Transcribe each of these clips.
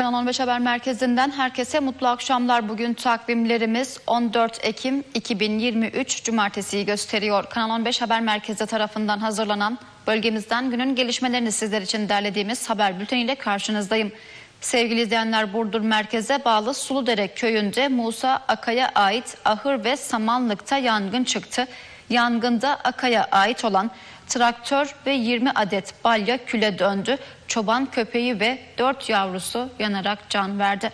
Kanal 15 Haber Merkezi'nden herkese mutlu akşamlar. Bugün takvimlerimiz 14 Ekim 2023 Cumartesi'yi gösteriyor. Kanal 15 Haber Merkezi tarafından hazırlanan bölgemizden günün gelişmelerini sizler için derlediğimiz haber bülteniyle karşınızdayım. Sevgili izleyenler Burdur merkeze bağlı Suludere köyünde Musa Akay'a ait ahır ve samanlıkta yangın çıktı. Yangında Akay'a ait olan traktör ve 20 adet balya küle döndü. Çoban köpeği ve 4 yavrusu yanarak can verdi.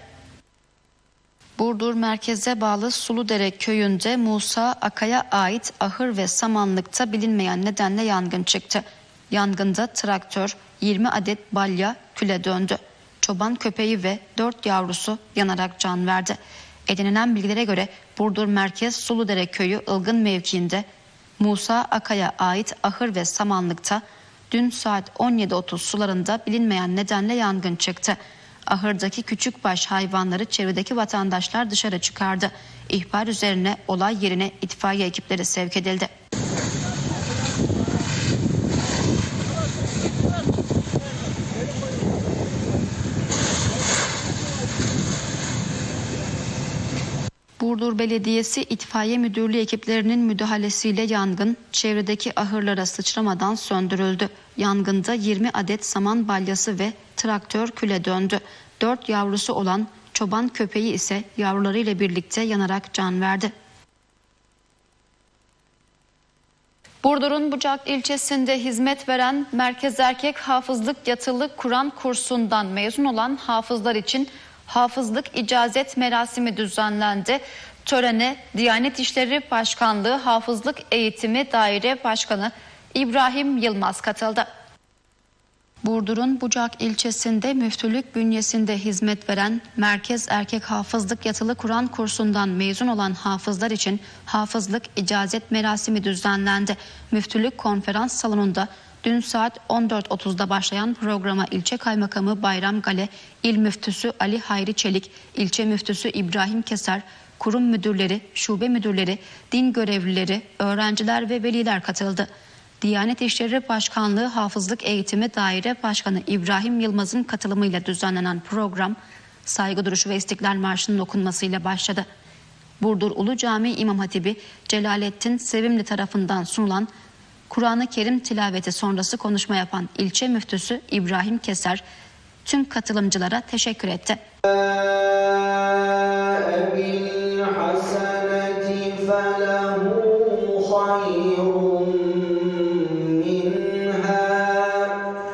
Burdur merkeze bağlı Suludere köyünde Musa Akay'a ait ahır ve samanlıkta bilinmeyen nedenle yangın çıktı. Yangında traktör, 20 adet balya küle döndü. Çoban köpeği ve 4 yavrusu yanarak can verdi. Edinilen bilgilere göre Burdur Merkez Suludere Köyü Ilgın mevkiinde Musa Akay'a ait ahır ve samanlıkta dün saat 17.30 sularında bilinmeyen nedenle yangın çıktı. Ahırdaki küçükbaş hayvanları çevredeki vatandaşlar dışarı çıkardı. İhbar üzerine olay yerine itfaiye ekipleri sevk edildi. Burdur Belediyesi İtfaiye Müdürlüğü ekiplerinin müdahalesiyle yangın çevredeki ahırlara sıçramadan söndürüldü. Yangında 20 adet saman balyası ve traktör küle döndü. 4 yavrusu olan çoban köpeği ise yavrularıyla birlikte yanarak can verdi. Burdur'un Bucak ilçesinde hizmet veren Merkez Erkek Hafızlık Yatılı Kur'an kursundan mezun olan hafızlar için hafızlık icazet merasimi düzenlendi. Törene Diyanet İşleri Başkanlığı Hafızlık Eğitimi Daire Başkanı İbrahim Yılmaz katıldı. Burdur'un Bucak ilçesinde müftülük bünyesinde hizmet veren Merkez Erkek Hafızlık Yatılı Kur'an kursundan mezun olan hafızlar için hafızlık icazet merasimi düzenlendi. Müftülük konferans salonunda dün saat 14.30'da başlayan programa ilçe kaymakamı Bayram Gale, il müftüsü Ali Hayri Çelik, ilçe müftüsü İbrahim Keser, kurum müdürleri, şube müdürleri, din görevlileri, öğrenciler ve veliler katıldı. Diyanet İşleri Başkanlığı Hafızlık Eğitimi Daire Başkanı İbrahim Yılmaz'ın katılımıyla düzenlenen program saygı duruşu ve İstiklal Marşı'nın okunmasıyla başladı. Burdur Ulu Cami İmam Hatibi Celalettin Sevimli tarafından sunulan Kur'an-ı Kerim tilaveti sonrası konuşma yapan ilçe müftüsü İbrahim Keser tüm katılımcılara teşekkür etti.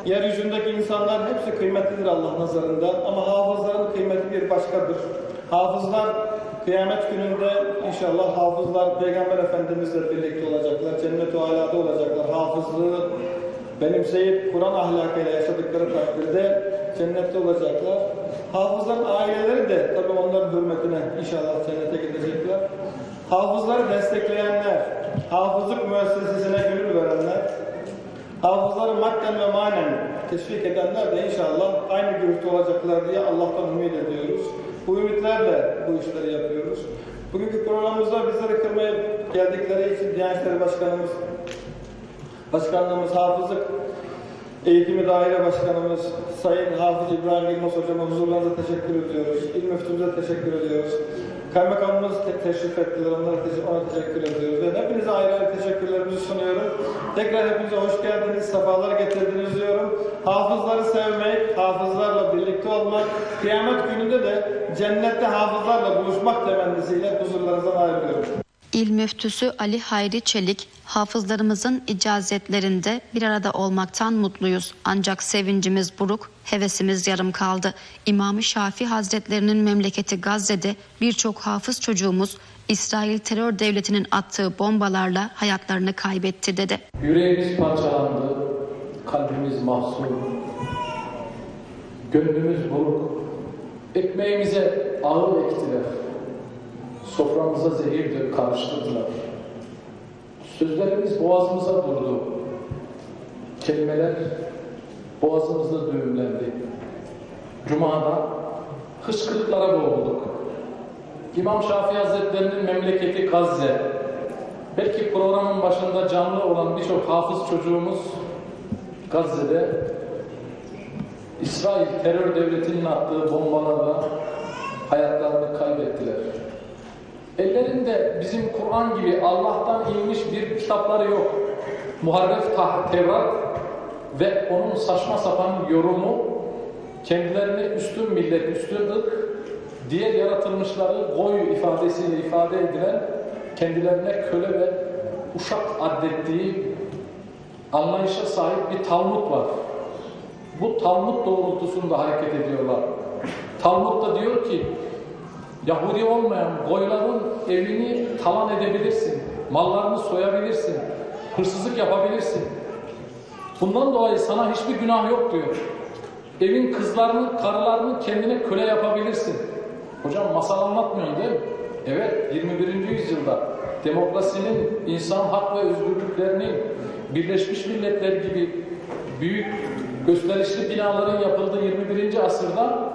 Yeryüzündeki insanlar hepsi kıymetlidir Allah nazarında ama hafızların kıymeti bir başkadır. Hafızlar kıyamet gününde inşallah hafızlar Peygamber Efendimizle birlikte olacaklar, cennet-i alada olacaklar. Hafızlığı benimseyip Kur'an ahlakıyla yaşadıkları takdirde cennette olacaklar. Hafızların aileleri de tabii onların hürmetine inşallah cennete gidecekler. Hafızları destekleyenler, hafızlık müessesesine gönül verenler, Hafızları madden ve manen teşvik edenler de inşallah aynı görüşte olacaklar diye Allah'tan ümit ediyoruz. Bu ümitlerle bu işleri yapıyoruz. Bugünkü programımızda bizleri kırmaya geldikleri için Diyanet İşleri Başkanımız, Başkanlığımız Hafızlık Eğitimi Daire Başkanımız Sayın Hafız İbrahim Yılmaz Hocama huzurlarınıza teşekkür ediyoruz. İl Müftümüze teşekkür ediyoruz. Kaymakamımız te- teşrif ettiler, onlara te- ona teşekkür ediyoruz. Ve hepinize ayrı ayrı teşekkürlerimizi sunuyorum. Tekrar hepinize hoş geldiniz, sefalar getirdiniz diyorum. Hafızları sevmek, hafızlarla birlikte olmak, kıyamet gününde de cennette hafızlarla buluşmak temennisiyle huzurlarınızdan ayrılıyorum. İl müftüsü Ali Hayri Çelik, hafızlarımızın icazetlerinde bir arada olmaktan mutluyuz. Ancak sevincimiz buruk, hevesimiz yarım kaldı. İmam-ı Şafi Hazretlerinin memleketi Gazze'de birçok hafız çocuğumuz İsrail terör devletinin attığı bombalarla hayatlarını kaybetti dedi. Yüreğimiz parçalandı, kalbimiz mahzun, gönlümüz buruk, ekmeğimize ağır ektiler, soframıza zehir karıştırdılar. Sözlerimiz boğazımıza durdu, kelimeler boğazımızda düğümlendi. Cuma'da hıçkırıklara boğulduk. İmam Şafii Hazretleri'nin memleketi Gazze, Belki programın başında canlı olan birçok hafız çocuğumuz Gazze'de İsrail terör devletinin attığı bombalarla hayatlarını kaybettiler. Ellerinde bizim Kur'an gibi Allah'tan inmiş bir kitapları yok. Muharref Tevrat ve onun saçma sapan yorumu kendilerini üstün millet, üstün ırk, diğer yaratılmışları goy ifadesiyle ifade edilen kendilerine köle ve uşak addettiği anlayışa sahip bir Talmud var. Bu Talmud doğrultusunda hareket ediyorlar. Talmud da diyor ki Yahudi olmayan goyların evini talan edebilirsin, mallarını soyabilirsin, hırsızlık yapabilirsin. Bundan dolayı sana hiçbir günah yok diyor. Evin kızlarını, karılarını kendine köle yapabilirsin. Hocam masal anlatmıyorsun değil mi? Evet, 21. yüzyılda demokrasinin, insan hak ve özgürlüklerinin Birleşmiş Milletler gibi büyük gösterişli binaların yapıldığı 21. asırda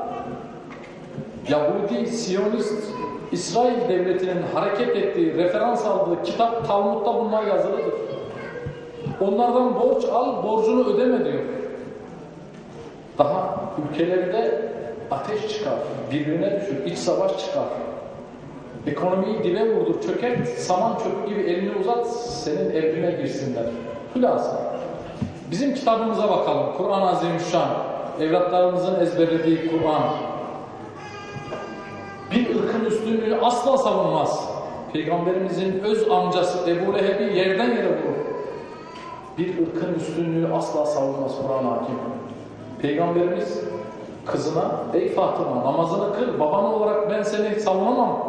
Yahudi, Siyonist, İsrail devletinin hareket ettiği, referans aldığı kitap Talmud'da bunlar yazılıdır. Onlardan borç al, borcunu ödeme diyor. Daha ülkelerde ateş çıkar, birbirine düşür, iç savaş çıkar. Ekonomiyi dibe vurdur, çökert, saman çöpü gibi elini uzat, senin evrine girsinler. Hülasa. Bizim kitabımıza bakalım. Kur'an-ı Azimüşşan. Evlatlarımızın ezberlediği Kur'an. Bir ırkın üstünlüğünü asla savunmaz. Peygamberimizin öz amcası Ebu Leheb'i yerden yere vurur. Bir ırkın üstünlüğünü asla savunmaz Kur'an hakim. Peygamberimiz kızına ey Fatıma namazını kıl baban olarak ben seni savunamam.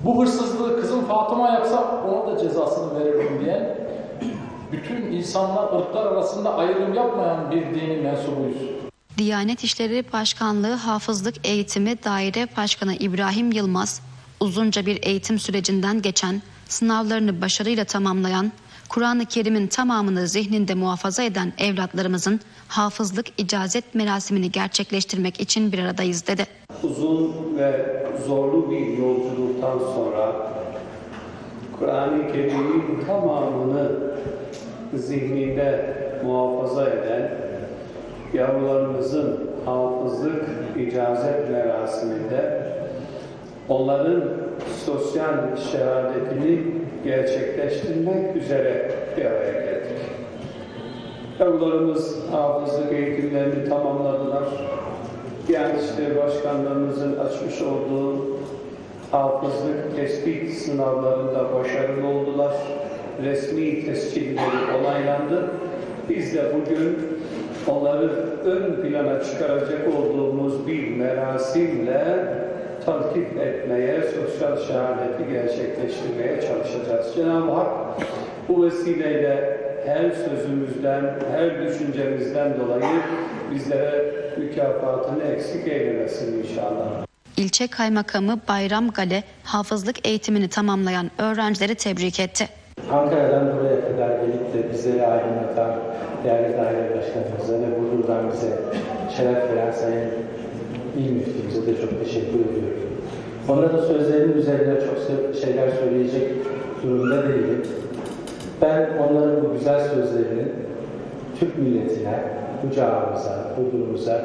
Bu hırsızlığı kızım Fatıma yapsa ona da cezasını veririm diye bütün insanlar ırklar arasında ayrım yapmayan bir dinin mensubuyuz. Diyanet İşleri Başkanlığı Hafızlık Eğitimi Daire Başkanı İbrahim Yılmaz, uzunca bir eğitim sürecinden geçen, sınavlarını başarıyla tamamlayan, Kur'an-ı Kerim'in tamamını zihninde muhafaza eden evlatlarımızın hafızlık icazet merasimini gerçekleştirmek için bir aradayız dedi. Uzun ve zorlu bir yolculuktan sonra Kur'an-ı Kerim'in tamamını zihninde muhafaza eden yavrularımızın hafızlık icazet merasiminde onların sosyal şehadetini gerçekleştirmek üzere bir araya geldik. Yavrularımız hafızlık eğitimlerini tamamladılar. Diyanet İşleri Başkanlığımızın açmış olduğu hafızlık tespit sınavlarında başarılı oldular. Resmi tescilleri onaylandı. Biz de bugün onları ön plana çıkaracak olduğumuz bir merasimle talkip etmeye, sosyal şehadeti gerçekleştirmeye çalışacağız. Cenab-ı Hak bu vesileyle her sözümüzden, her düşüncemizden dolayı bizlere mükafatını eksik eylemesin inşallah. İlçe Kaymakamı Bayram Gale hafızlık eğitimini tamamlayan öğrencileri tebrik etti. Ankara'dan buraya bizleri aydınlatan değerli daire başkanımıza ve Burdur'dan bize şeref veren Sayın İl Müftümüze de çok teşekkür ediyorum. Onların sözlerinin üzerine çok şeyler söyleyecek durumda değilim. Ben onların bu güzel sözlerinin Türk milletine, bu camımıza, Burdur'umuza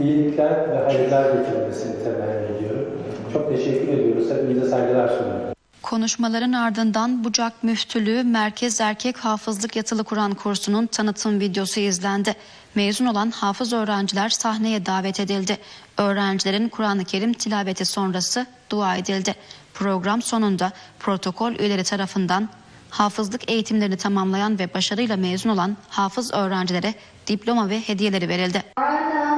iyilikler ve hayırlar getirmesini temenni ediyorum. Çok teşekkür ediyoruz. Hepinize saygılar sunuyorum. Konuşmaların ardından Bucak Müftülüğü Merkez Erkek Hafızlık Yatılı Kur'an kursunun tanıtım videosu izlendi. Mezun olan hafız öğrenciler sahneye davet edildi. Öğrencilerin Kur'an-ı Kerim tilaveti sonrası dua edildi. Program sonunda protokol üyeleri tarafından hafızlık eğitimlerini tamamlayan ve başarıyla mezun olan hafız öğrencilere diploma ve hediyeleri verildi. Allah.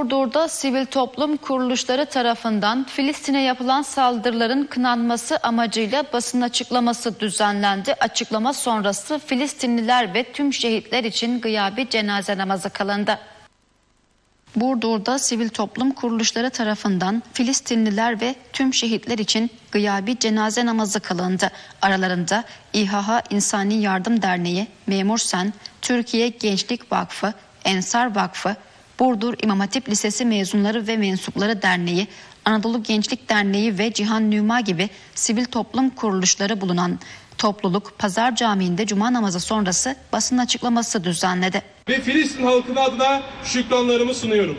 Burdur'da sivil toplum kuruluşları tarafından Filistin'e yapılan saldırıların kınanması amacıyla basın açıklaması düzenlendi. Açıklama sonrası Filistinliler ve tüm şehitler için gıyabi cenaze namazı kılındı. Burdur'da sivil toplum kuruluşları tarafından Filistinliler ve tüm şehitler için gıyabi cenaze namazı kılındı. Aralarında İHH İnsani Yardım Derneği, Memur Sen, Türkiye Gençlik Vakfı, Ensar Vakfı, Burdur İmam Hatip Lisesi mezunları ve mensupları derneği, Anadolu Gençlik Derneği ve Cihan Nüma gibi sivil toplum kuruluşları bulunan topluluk Pazar Camii'nde cuma namazı sonrası basın açıklaması düzenledi. ve Filistin halkına adına şükranlarımı sunuyorum.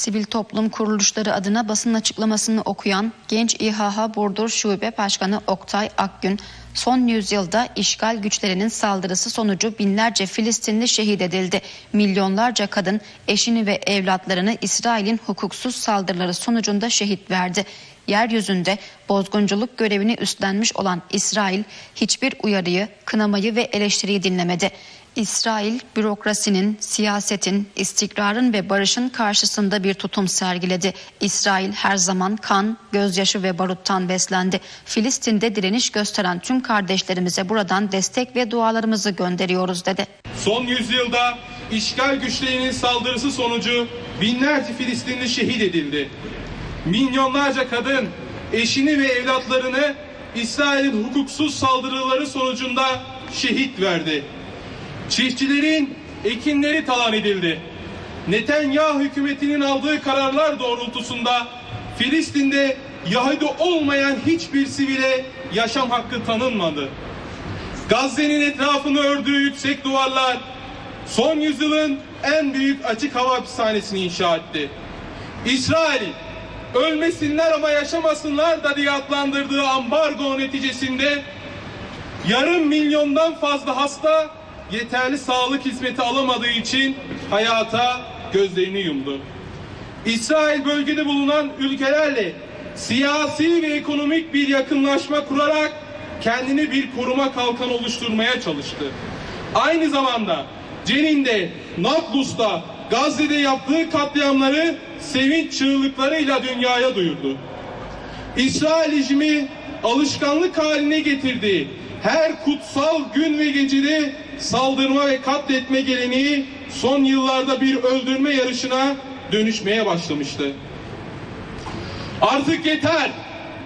Sivil toplum kuruluşları adına basın açıklamasını okuyan Genç İHH Burdur Şube Başkanı Oktay Akgün, son yüzyılda işgal güçlerinin saldırısı sonucu binlerce Filistinli şehit edildi. Milyonlarca kadın eşini ve evlatlarını İsrail'in hukuksuz saldırıları sonucunda şehit verdi. Yeryüzünde bozgunculuk görevini üstlenmiş olan İsrail hiçbir uyarıyı, kınamayı ve eleştiriyi dinlemedi. İsrail bürokrasinin, siyasetin, istikrarın ve barışın karşısında bir tutum sergiledi. İsrail her zaman kan, gözyaşı ve baruttan beslendi. Filistin'de direniş gösteren tüm kardeşlerimize buradan destek ve dualarımızı gönderiyoruz dedi. Son yüzyılda işgal güçlerinin saldırısı sonucu binlerce Filistinli şehit edildi. Milyonlarca kadın eşini ve evlatlarını İsrail'in hukuksuz saldırıları sonucunda şehit verdi. Çiftçilerin ekinleri talan edildi. Netanyahu hükümetinin aldığı kararlar doğrultusunda Filistin'de Yahudi olmayan hiçbir sivile yaşam hakkı tanınmadı. Gazze'nin etrafını ördüğü yüksek duvarlar son yüzyılın en büyük açık hava hapishanesini inşa etti. İsrail ölmesinler ama yaşamasınlar da diye adlandırdığı ambargo neticesinde yarım milyondan fazla hasta yeterli sağlık hizmeti alamadığı için hayata gözlerini yumdu. İsrail bölgede bulunan ülkelerle siyasi ve ekonomik bir yakınlaşma kurarak kendini bir koruma kalkanı oluşturmaya çalıştı. Aynı zamanda Cenin'de, Nablus'ta, Gazze'de yaptığı katliamları sevinç çığlıklarıyla dünyaya duyurdu. İsrail rejimi alışkanlık haline getirdiği her kutsal gün ve gecede saldırma ve katletme geleneği son yıllarda bir öldürme yarışına dönüşmeye başlamıştı. Artık yeter.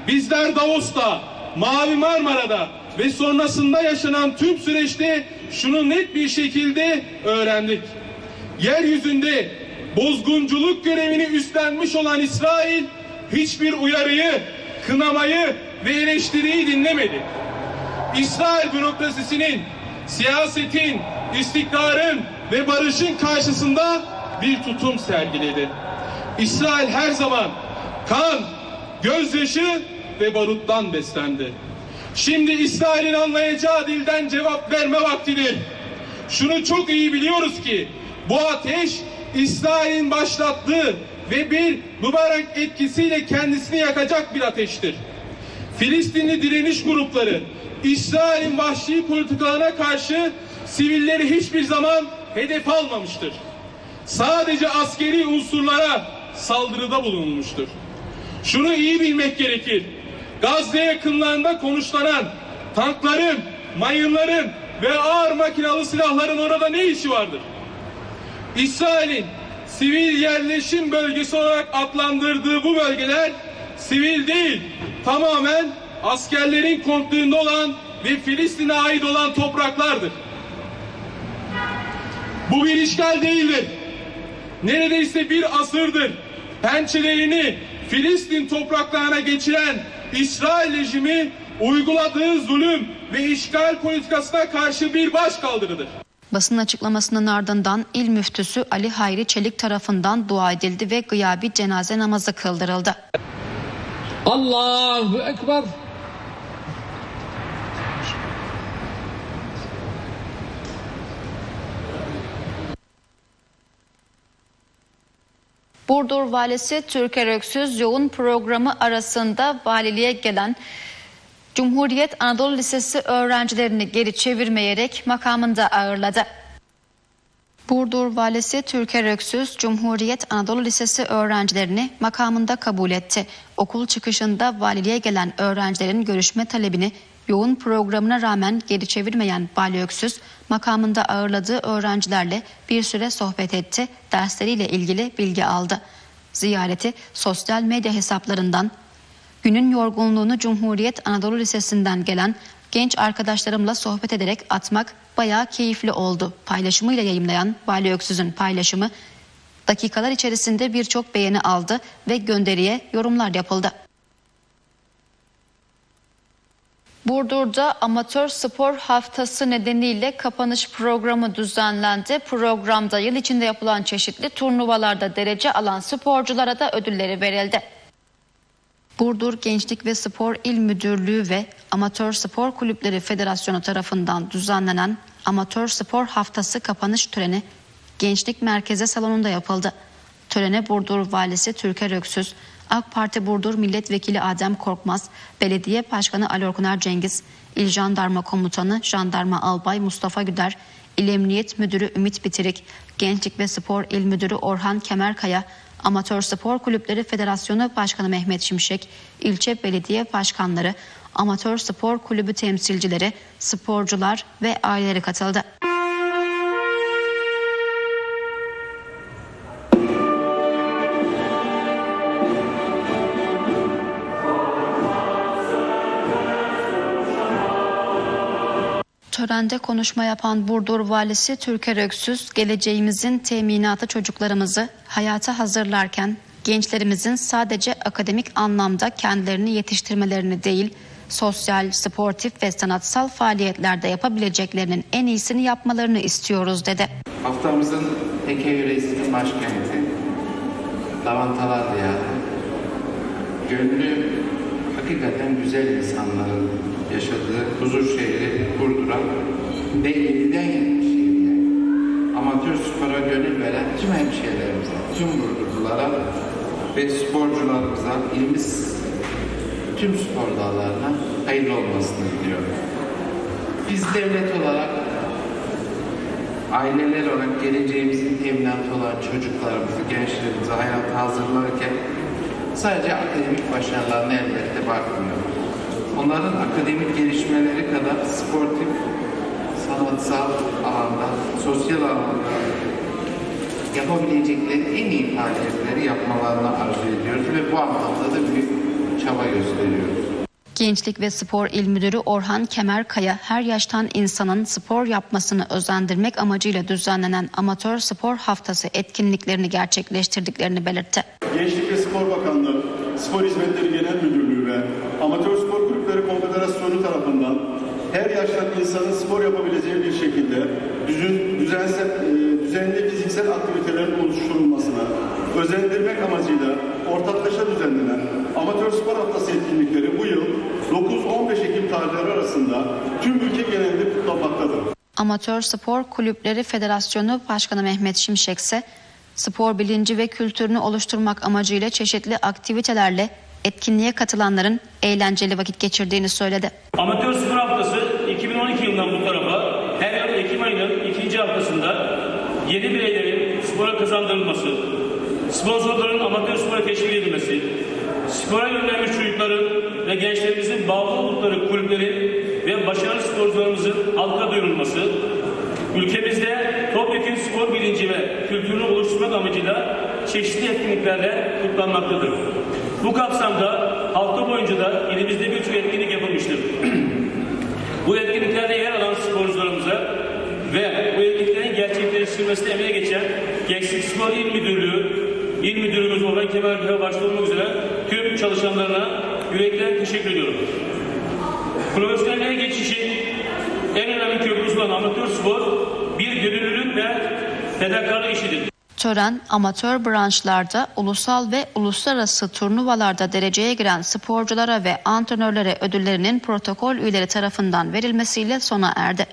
Bizler Davos'ta, Mavi Marmara'da ve sonrasında yaşanan tüm süreçte şunu net bir şekilde öğrendik. Yeryüzünde bozgunculuk görevini üstlenmiş olan İsrail hiçbir uyarıyı, kınamayı ve eleştiriyi dinlemedi. İsrail bürokrasisinin, siyasetin, istikrarın ve barışın karşısında bir tutum sergiledi. İsrail her zaman kan, gözyaşı ve baruttan beslendi. Şimdi İsrail'in anlayacağı dilden cevap verme vaktidir. Şunu çok iyi biliyoruz ki bu ateş İsrail'in başlattığı ve bir mübarek etkisiyle kendisini yakacak bir ateştir. Filistinli direniş grupları İsrail'in vahşi politikalarına karşı sivilleri hiçbir zaman hedef almamıştır. Sadece askeri unsurlara saldırıda bulunmuştur. Şunu iyi bilmek gerekir. Gazze yakınlarında konuşlanan tankların, mayınların ve ağır makinalı silahların orada ne işi vardır? İsrail'in sivil yerleşim bölgesi olarak adlandırdığı bu bölgeler sivil değil, tamamen askerlerin kontrolünde olan ve Filistin'e ait olan topraklardır. Bu bir işgal değildir. Neredeyse bir asırdır pençelerini Filistin topraklarına geçiren İsrail rejimi uyguladığı zulüm ve işgal politikasına karşı bir baş kaldırıdır. Basın açıklamasının ardından il müftüsü Ali Hayri Çelik tarafından dua edildi ve gıyabi cenaze namazı kıldırıldı. Allahu Ekber. Burdur Valisi Türker Öksüz yoğun programı arasında valiliğe gelen Cumhuriyet Anadolu Lisesi öğrencilerini geri çevirmeyerek makamında ağırladı. Burdur Valisi Türker Öksüz, Cumhuriyet Anadolu Lisesi öğrencilerini makamında kabul etti. Okul çıkışında valiliğe gelen öğrencilerin görüşme talebini yoğun programına rağmen geri çevirmeyen Vali Öksüz, makamında ağırladığı öğrencilerle bir süre sohbet etti, dersleriyle ilgili bilgi aldı. Ziyareti sosyal medya hesaplarından Günün yorgunluğunu Cumhuriyet Anadolu Lisesi'nden gelen genç arkadaşlarımla sohbet ederek atmak bayağı keyifli oldu. Paylaşımıyla yayımlayan Vali Öksüz'ün paylaşımı dakikalar içerisinde birçok beğeni aldı ve gönderiye yorumlar yapıldı. Burdur'da amatör spor haftası nedeniyle kapanış programı düzenlendi. Programda yıl içinde yapılan çeşitli turnuvalarda derece alan sporculara da ödülleri verildi. Burdur Gençlik ve Spor İl Müdürlüğü ve Amatör Spor Kulüpleri Federasyonu tarafından düzenlenen Amatör Spor Haftası kapanış töreni Gençlik Merkezi Salonu'nda yapıldı. Törene Burdur Valisi Türker Öksüz, AK Parti Burdur Milletvekili Adem Korkmaz, Belediye Başkanı Ali Orkuner Cengiz, İl Jandarma Komutanı Jandarma Albay Mustafa Güder, İl Emniyet Müdürü Ümit Bitirik, Gençlik ve Spor İl Müdürü Orhan Kemerkaya, Amatör Spor Kulüpleri Federasyonu Başkanı Mehmet Şimşek, ilçe belediye başkanları, amatör spor kulübü temsilcileri, sporcular ve aileleri katıldı. Törende konuşma yapan Burdur Valisi Türker Öksüz, geleceğimizin teminatı çocuklarımızı hayata hazırlarken gençlerimizin sadece akademik anlamda kendilerini yetiştirmelerini değil, sosyal, sportif ve sanatsal faaliyetlerde yapabileceklerinin en iyisini yapmalarını istiyoruz dedi. Haftamızın Eke yöresinin başkenti, Lavantalar Diyarı, gönlü hakikaten güzel insanların yaşadığı huzur şehri Burdur'a ve 7'den 70'ye amatör spora gönül veren tüm hemşehrilerimize, tüm Burdurlulara ve sporcularımıza, ilimiz tüm spor dallarına hayırlı olmasını diliyorum. Biz devlet olarak aileler olarak geleceğimizin teminatı olan çocuklarımızı, gençlerimizi hayata hazırlarken sadece akademik başarılarına elbette bakmıyoruz. Onların akademik gelişmeleri kadar sportif, sanatsal alanda, sosyal alanda yapabilecekleri en iyi faaliyetleri yapmalarını arzu ediyoruz ve bu anlamda da büyük çaba gösteriyoruz. Gençlik ve Spor İl Müdürü Orhan Kemerkaya her yaştan insanın spor yapmasını özendirmek amacıyla düzenlenen amatör spor haftası etkinliklerini gerçekleştirdiklerini belirtti. Gençlik ve Spor Bakanlığı, Spor Hizmetleri Genel Müdürlüğü ve Amatör Spor her yaştan insanın spor yapabileceği bir şekilde düzün, düzensel, e, düzenli fiziksel aktivitelerin oluşturulmasına özendirmek amacıyla ortaklaşa düzenlenen Amatör Spor Haftası etkinlikleri bu yıl 9-15 Ekim tarihleri arasında tüm ülke genelinde kutlanmaktadır. Amatör Spor Kulüpleri Federasyonu Başkanı Mehmet Şimşek ise spor bilinci ve kültürünü oluşturmak amacıyla çeşitli aktivitelerle etkinliğe katılanların eğlenceli vakit geçirdiğini söyledi. Amatör Spor Haftası 2012 yılından bu tarafa her yıl Ekim ayının ikinci haftasında yeni bireylerin spora kazandırılması, sponsorların amatör spora teşvik edilmesi, spora yönlenmiş çocukların ve gençlerimizin bağlı oldukları kulüplerin ve başarılı sporcularımızın halka duyurulması, ülkemizde topyekun spor bilinci ve kültürünü oluşturmak amacıyla çeşitli etkinliklerle kutlanmaktadır. Bu kapsamda hafta boyunca da ilimizde birçok etkinlik yapılmıştır. bu etkinliklerde yer alan sporcularımıza ve bu etkinliklerin gerçekleştirilmesine emeğe geçen Gençlik Spor İl Müdürlüğü, İl Müdürümüz Orhan Kemal Bey'e başta olmak üzere tüm çalışanlarına yürekten teşekkür ediyorum. Profesyonelliğe geçişin en önemli köprüsü olan amatör spor bir gönüllülük ve fedakarlık işidir. Tören amatör branşlarda ulusal ve uluslararası turnuvalarda dereceye giren sporculara ve antrenörlere ödüllerinin protokol üyeleri tarafından verilmesiyle sona erdi.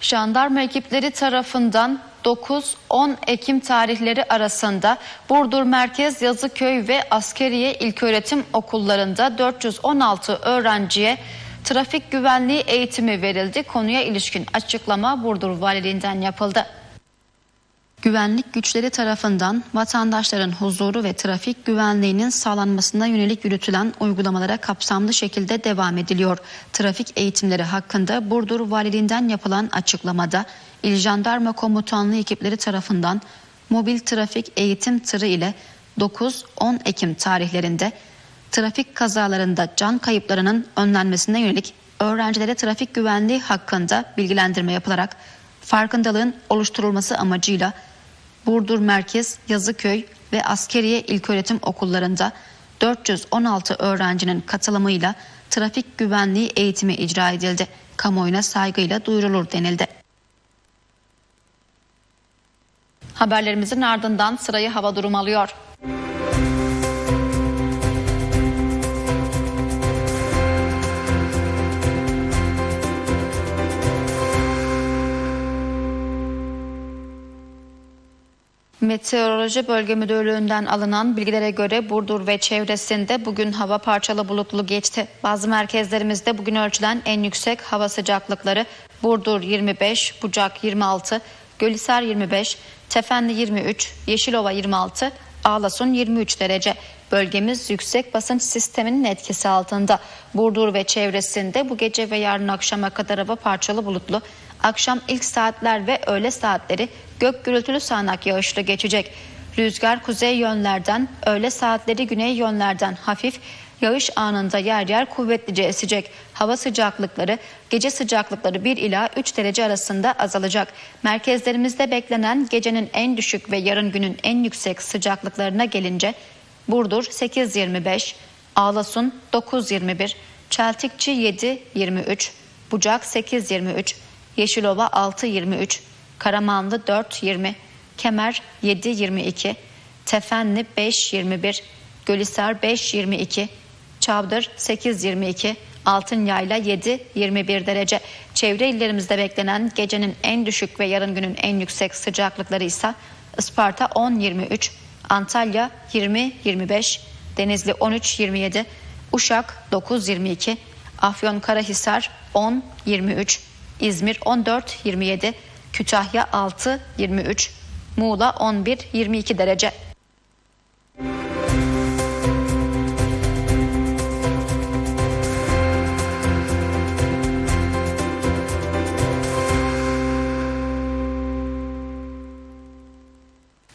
Jandarma ekipleri tarafından 9-10 Ekim tarihleri arasında Burdur Merkez Yazıköy ve Askeriye İlköğretim Okullarında 416 öğrenciye trafik güvenliği eğitimi verildi. Konuya ilişkin açıklama Burdur Valiliğinden yapıldı. Güvenlik güçleri tarafından vatandaşların huzuru ve trafik güvenliğinin sağlanmasına yönelik yürütülen uygulamalara kapsamlı şekilde devam ediliyor. Trafik eğitimleri hakkında Burdur Valiliğinden yapılan açıklamada İl Jandarma Komutanlığı ekipleri tarafından mobil trafik eğitim tırı ile 9-10 Ekim tarihlerinde trafik kazalarında can kayıplarının önlenmesine yönelik öğrencilere trafik güvenliği hakkında bilgilendirme yapılarak farkındalığın oluşturulması amacıyla Burdur Merkez, Yazıköy ve Askeriye İlköğretim Okullarında 416 öğrencinin katılımıyla trafik güvenliği eğitimi icra edildi. Kamuoyuna saygıyla duyurulur denildi. Haberlerimizin ardından sırayı hava durumu alıyor. Meteoroloji Bölge Müdürlüğü'nden alınan bilgilere göre Burdur ve çevresinde bugün hava parçalı bulutlu geçti. Bazı merkezlerimizde bugün ölçülen en yüksek hava sıcaklıkları Burdur 25, Bucak 26, Gölhisar 25, Tefenli 23, Yeşilova 26, Ağlasun 23 derece. Bölgemiz yüksek basınç sisteminin etkisi altında. Burdur ve çevresinde bu gece ve yarın akşama kadar hava parçalı bulutlu. Akşam ilk saatler ve öğle saatleri gök gürültülü sağanak yağışlı geçecek. Rüzgar kuzey yönlerden, öğle saatleri güney yönlerden hafif, yağış anında yer yer kuvvetlice esecek. Hava sıcaklıkları gece sıcaklıkları 1 ila 3 derece arasında azalacak. Merkezlerimizde beklenen gecenin en düşük ve yarın günün en yüksek sıcaklıklarına gelince Burdur 8.25, Ağlasun 9.21, Çeltikçi 7.23, Bucak 8.23, Yeşilova 6.23, Karamanlı 4.20, Kemer 7.22, Tefenli 5.21, Gölhisar 5.22, Çavdır 8.22, Altınyayla 7.21 derece. Çevre illerimizde beklenen gecenin en düşük ve yarın günün en yüksek sıcaklıkları ise Isparta 10.23, Antalya 20-25, Denizli 13-27, Uşak 9-22, Afyonkarahisar 10-23, İzmir 14-27, Kütahya 6-23, Muğla 11-22 derece.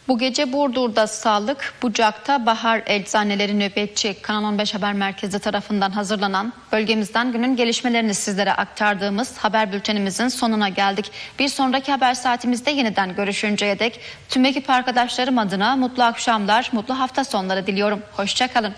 Bu gece Burdur'da sağlık, Bucak'ta Bahar Eczaneleri nöbetçi Kanal 15 Haber Merkezi tarafından hazırlanan bölgemizden günün gelişmelerini sizlere aktardığımız haber bültenimizin sonuna geldik. Bir sonraki haber saatimizde yeniden görüşünceye dek tüm ekip arkadaşlarım adına mutlu akşamlar, mutlu hafta sonları diliyorum. Hoşçakalın.